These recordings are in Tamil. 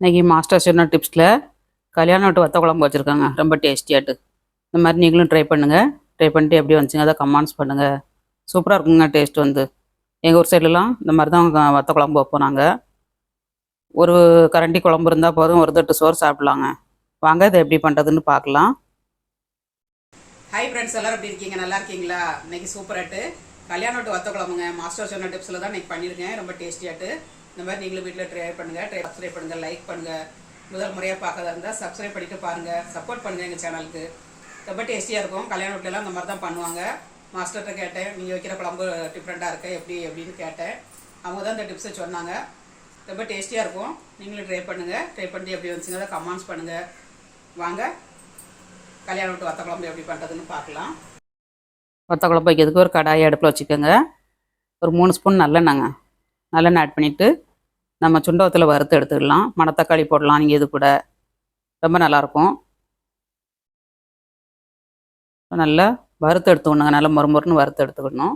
இன்றைக்கி மாஸ்டர் சொன்ன டிப்ஸில் கல்யாணம் விட்டு வத்த குழம்பு வச்சுருக்காங்க. ரொம்ப டேஸ்டியாட்டு இந்த மாதிரி நீங்களும் ட்ரை பண்ணுங்கள் ட்ரை பண்ணிட்டு எப்படி வந்துச்சுங்க அதை கமெண்ட்ஸ் பண்ணுங்கள் சூப்பராக இருக்குங்க டேஸ்ட் வந்து. எங்கள் ஊர் சைட்லலாம் இந்த மாதிரி தான் வத்த குழம்பு வைப்போம் நாங்கள் ஒரு கரண்டி குழம்பு இருந்தால் போதும் ஒரு தட்டு சோறு சாப்பிட்லாங்க. வாங்க இதை எப்படி பண்ணுறதுன்னு பார்க்கலாம். ஹாய் ஃப்ரெண்ட்ஸ் எல்லாரும் எப்படி இருக்கீங்க? நல்லா இருக்கீங்களா? இன்னைக்கு சூப்பராட்டு கல்யாண விட்டு வத்த குழம்புங்க. மாஸ்டர் சொன்ன டிப்ஸில் தான் இன்னைக்கு பண்ணியிருக்கேன். ரொம்ப டேஸ்டியாட்டு இந்த மாதிரி நீங்களும் வீட்டில் ட்ரை பண்ணுங்கள் ட்ரை சப்ஸ்கிரைப் பண்ணுங்கள் லைக் பண்ணுங்கள் முதல் முறையாக பார்க்கறதா இருந்தால் சப்ஸ்கிரைப் பண்ணிட்டு பாருங்கள் சப்போர்ட் பண்ணுங்கள் எங்கள் சேனலுக்கு ரொம்ப டேஸ்டியாக இருக்கும். கல்யாண வீட்டிலலாம் இந்த மாதிரி தான் பண்ணுவாங்க. மாஸ்டர்கிட்ட கேட்டேன் நீங்கள் வைக்கிற குழம்பு டிஃப்ரெண்ட்டாக இருக்க? எப்படி? எப்படின்னு கேட்டேன். அவங்க தான் இந்த டிப்ஸை சொன்னாங்க. ரொம்ப டேஸ்டியாக இருக்கும். நீங்களும் ட்ரை பண்ணுங்கள் ட்ரை பண்ணி எப்படி வந்துச்சுங்க கமெண்ட்ஸ் பண்ணுங்கள் வாங்க. கல்யாண வீட்டு வத்த குழம்பு எப்படி பண்ணுறதுன்னு பார்க்கலாம். வத்த குழம்பு வைக்கிறதுக்கு ஒரு கடாயை அடுப்பில் வச்சுக்கோங்க. ஒரு மூணு ஸ்பூன் நல்லெண்ணெங்க நல்லெண்ணெய் ஆட் பண்ணிவிட்டு நம்ம சுண்டவத்தில் வறுத்து எடுத்துக்கலாம். மணத்தக்காளி போடலாம். நீங்கள் இது கூட. ரொம்ப நல்லாயிருக்கும். நல்லா வறுத்து எடுத்துக்கணுங்க. நல்லா மொறுமொறுன்னு வறுத்து எடுத்துக்கணும்.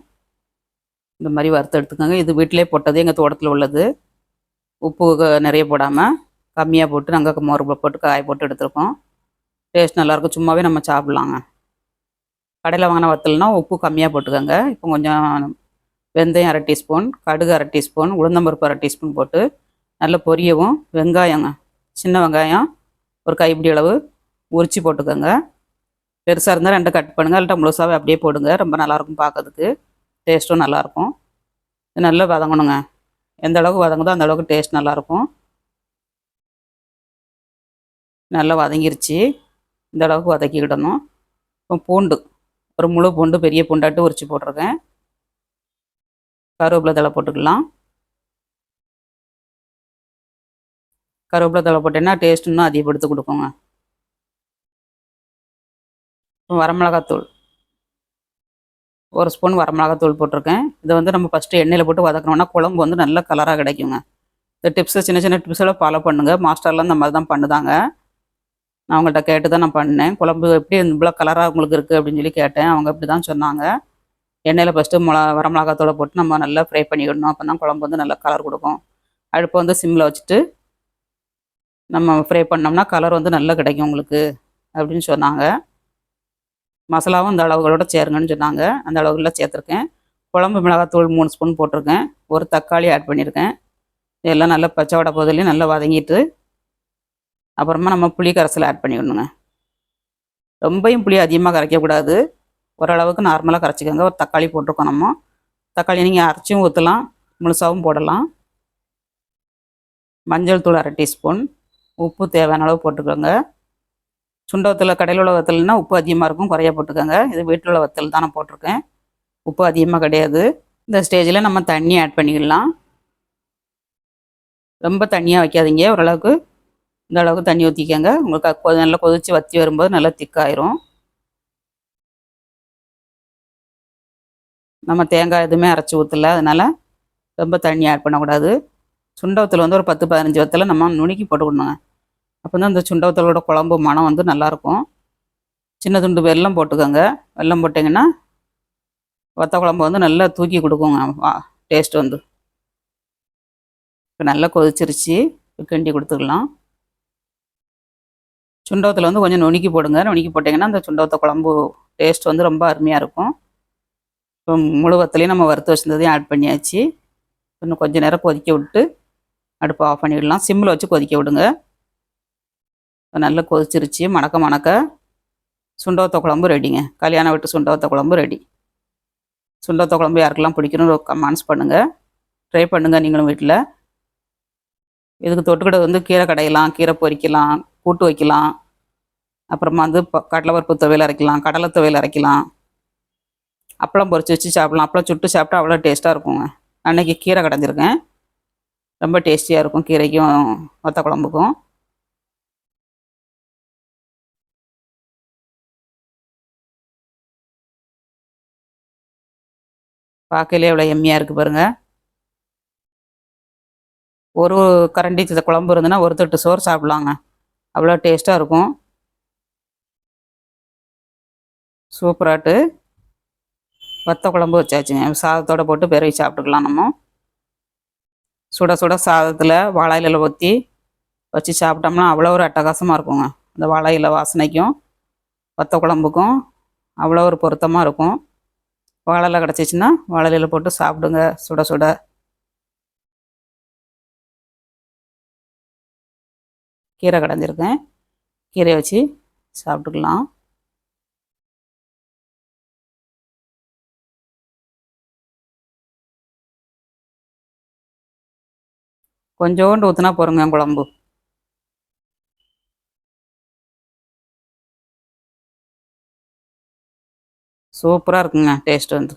இந்த மாதிரி வறுத்து எடுத்துக்கோங்க. இது வீட்டிலே போட்டது எங்கள் தோட்டத்தில் உள்ளது. உப்பு நிறைய போடாமல் கம்மியாக போட்டு நாங்கள் மோர் போட்டு காய போட்டு எடுத்துருக்கோம். டேஸ்ட் நல்லாயிருக்கும். சும்மாவே நம்ம சாப்பிட்லாங்க. கடையில் வாங்கின வத்தல்னா உப்பு கம்மியாக போட்டுக்கோங்க. இப்போ கொஞ்சம் வெந்தயம் அரை டீஸ்பூன் கடுகு அரை டீஸ்பூன் உளுந்தம்பருப்பு அரை டீஸ்பூன் போட்டு நல்லா பொரியவும் வெங்காயங்க சின்ன வெங்காயம் ஒரு கைப்பிடி அளவு உரிச்சு போட்டுக்கோங்க. பெருசாக இருந்தால் ரெண்டு கட் பண்ணுங்கள் இல்லாட்டா முழுசாவே அப்படியே போடுங்க. ரொம்ப நல்லாயிருக்கும் பார்க்கறதுக்கு. டேஸ்ட்டும் நல்லாயிருக்கும். இது நல்லா வதங்கணுங்க. எந்த அளவுக்கு வதங்குதோ அந்த அளவுக்கு டேஸ்ட் நல்லாயிருக்கும். நல்லா வதங்கிருச்சு. இந்த அளவுக்கு வதக்கிக்கிடணும். இப்போ பூண்டு ஒரு முழு பூண்டு பெரிய பூண்டாட்டு உரிச்சு போட்டிருக்கேன். கருவேப்பிலை தழை போட்டுக்கலாம். கருவேப்பிலை தழை போட்டேன்னா டேஸ்ட் இன்னும் அதிகப்படுத்தி கொடுக்குங்க. வரமிளகாத்தூள். ஒரு ஸ்பூன் வரமிளகாத்தூள் போட்டிருக்கேன். இதை வந்து நம்ம ஃபஸ்ட்டு எண்ணெயில் போட்டு வதக்கணும்னா குழம்பு வந்து நல்ல கலராக கிடைக்குங்க. இந்த டிப்ஸை சின்ன சின்ன டிப்ஸெல்லாம் ஃபாலோ பண்ணுங்கள் மாஸ்டர்லாம் இந்த மாதிரி தான் பண்ணுதாங்க. நான் அவங்கள்ட்ட கேட்டு தான் நான் பண்ணேன். குழம்பு எப்படி இவ்வளோ கலராக உங்களுக்கு இருக்குது அப்படின்னு சொல்லி கேட்டேன். அவங்க இப்படி தான் சொன்னாங்க. எண்ணெயில் ஃபஸ்ட்டு மிளகா வரமிளகாத்தோடு போட்டு நம்ம நல்லா ஃப்ரை பண்ணிக்கிடணும் அப்போ தான் குழம்பு வந்து நல்லா கலர் கொடுக்கும். அடுப்பை வந்து சிம்மில் வச்சுட்டு நம்ம ஃப்ரை பண்ணோம்னா கலர் வந்து நல்லா கிடைக்கும் உங்களுக்கு அப்படின்னு சொன்னாங்க. மசாலாவும் அந்த அளவுகளோட சேருங்கன்னு சொன்னாங்க. அந்த அளவுகளில் சேர்த்துருக்கேன். குழம்பு மிளகாத்தூள் மூணு ஸ்பூன் போட்டிருக்கேன். ஒரு தக்காளி ஆட் பண்ணியிருக்கேன். இதெல்லாம் நல்லா பச்சை வடை போதிலையும் நல்லா வதங்கிட்டு அப்புறமா நம்ம புளி கரைசல் ஆட் பண்ணிக்கணுங்க ரொம்பையும் புளி அதிகமாக கரைக்கக்கூடாது. ஓரளவுக்கு நார்மலாக கரைச்சிக்கோங்க. ஒரு தக்காளி போட்டிருக்கோம் நம்ம. தக்காளி நீங்கள் அரைச்சியும் ஊற்றலாம் முழுசாகவும் போடலாம். மஞ்சள் தூள் அரை டீஸ்பூன். உப்பு தேவையான அளவு போட்டுக்கோங்க. சுண்ட வத்தல் கடையில் உள்ள வத்தல்னா உப்பு அதிகமாக இருக்கும் குறைய போட்டுக்கோங்க. இது வீட்டில் உள்ள வத்தல் தான் நான் போட்டிருக்கேன். உப்பு அதிகமாக கிடையாது. இந்த ஸ்டேஜில் நம்ம தண்ணி ஆட் பண்ணிக்கலாம். ரொம்ப தண்ணியாக வைக்காதீங்க. ஓரளவுக்கு இந்த அளவுக்கு தண்ணி ஊற்றிக்கங்க உங்களுக்கு நல்லா கொதித்து வற்றி வரும்போது நல்லா திக்காயிரும் நம்ம தேங்காய் எதுவுமே அரைச்சி ஊற்றல அதனால் ரொம்ப தண்ணி ஆட் பண்ணக்கூடாது. சுண்டவத்தில் வந்து ஒரு பத்து பதினஞ்சு வத்தில் நம்ம நுணுக்கி போட்டுக்கணுங்க. அப்போ தான் இந்த சுண்டவத்தலோட குழம்பு மனம் வந்து நல்லாயிருக்கும் சின்ன துண்டு வெல்லம் போட்டுக்கோங்க. வெல்லம் போட்டிங்கன்னா வத்த குழம்பு வந்து நல்லா தூக்கி கொடுக்குங்க. டேஸ்ட் வந்து. இப்போ நல்லா கொதிச்சிருச்சு. கிண்டி கொடுத்துக்கலாம் சுண்டவத்தில் வந்து கொஞ்சம் நுணுக்கி போடுங்க. நுணுக்கி போட்டிங்கன்னா அந்த சுண்டவத்த குழம்பு டேஸ்ட் வந்து ரொம்ப அருமையாக இருக்கும். இப்போ முழுவத்துலேயும் நம்ம வறுத்து வச்சிருந்ததையும் ஆட் பண்ணியாச்சு. இன்னும் கொஞ்சம் நேரம் கொதிக்க விட்டு அடுப்பை ஆஃப் பண்ணிவிடலாம் சிம்மில் வச்சு கொதிக்க விடுங்க. இப்போ நல்லா கொதிச்சிருச்சு. மணக்க மணக்க சுண்டவத்த குழம்பு ரெடிங்க கல்யாண வீட்டு சுண்டவத்த குழம்பு ரெடி சுண்டவத்த குழம்பு யாருக்கெல்லாம் பிடிக்கணும்னு கமெண்ட்ஸ் பண்ணுங்கள் ட்ரை பண்ணுங்கள் நீங்களும் வீட்டில் இதுக்கு தொட்டுக்கிட்ட வந்து கீரை கடையலாம் கீரை பொரிக்கலாம் கூட்டு வைக்கலாம். அப்புறமா வந்து கடலை கடலைப்பருப்பு துவையல் அரைக்கலாம் கடலை துவையல் அரைக்கலாம். அப்பளம் பொறிச்சு வச்சு சாப்பிடலாம். அப்பளம் சுட்டு சாப்பிட்டா அவ்வளோ டேஸ்ட்டாக இருக்குங்க. அன்னைக்கு கீரை கடைஞ்சிருக்கேன். ரொம்ப டேஸ்டியாக இருக்கும் கீரைக்கும் வத்த குழம்புக்கும். பார்க்கலே எவ்வளோ எம்மியாக இருக்குது பாருங்கள் ஒரு கரண்டி குழம்பு இருந்ததுன்னா ஒரு தட்டு சோறு சாப்பிட்லாங்க. அவ்வளோ டேஸ்ட்டாக இருக்கும். சூப்பராட்டு. வத்த குழம்பு வச்சாச்சுங்க. சாதத்தோட போட்டு பிறகு சாப்பிட்டுக்கலாம் நம்ம. சுட சுட சாதத்தில் வாழை இலையில் ஊற்றி வச்சு சாப்பிட்டோம்னா அவ்வளோ ஒரு அட்டகாசமாக இருக்குங்க. இந்த வாழை இலை வாசனைக்கும் வத்த குழம்புக்கும் அவ்வளோ ஒரு பொருத்தமாக இருக்கும். வாழைல கிடச்சிச்சின்னா வாழை இலையில் போட்டு சாப்பிடுங்க. சுட சுட. கீரை கடைஞ்சிருக்கேன். கீரையை வச்சு சாப்பிட்டுக்கலாம். கொஞ்சோண்டு ஊற்றினா போருங்க குழம்பு. சூப்பராக இருக்குங்க டேஸ்ட் வந்து.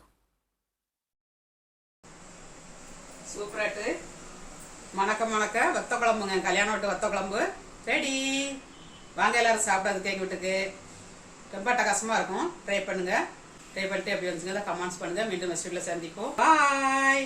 சூப்பராட்டு மணக்க மணக்க வத்த குழம்புங்க. கல்யாணம் விட்டு வத்த குழம்பு. ரெடி. வாங்க எல்லாரும் சாப்பிடாது கேக் வீட்டுக்கு. ரொம்ப டகசமாக இருக்கும். ட்ரை பண்ணுங்க. ட்ரை பண்ணிட்டு எப்படி வந்துச்சுங்க கமெண்ட்ஸ் பண்ணுங்க. மீண்டும் நெக்ஸ்ட் வீட்டில் சந்திப்போம். பாய்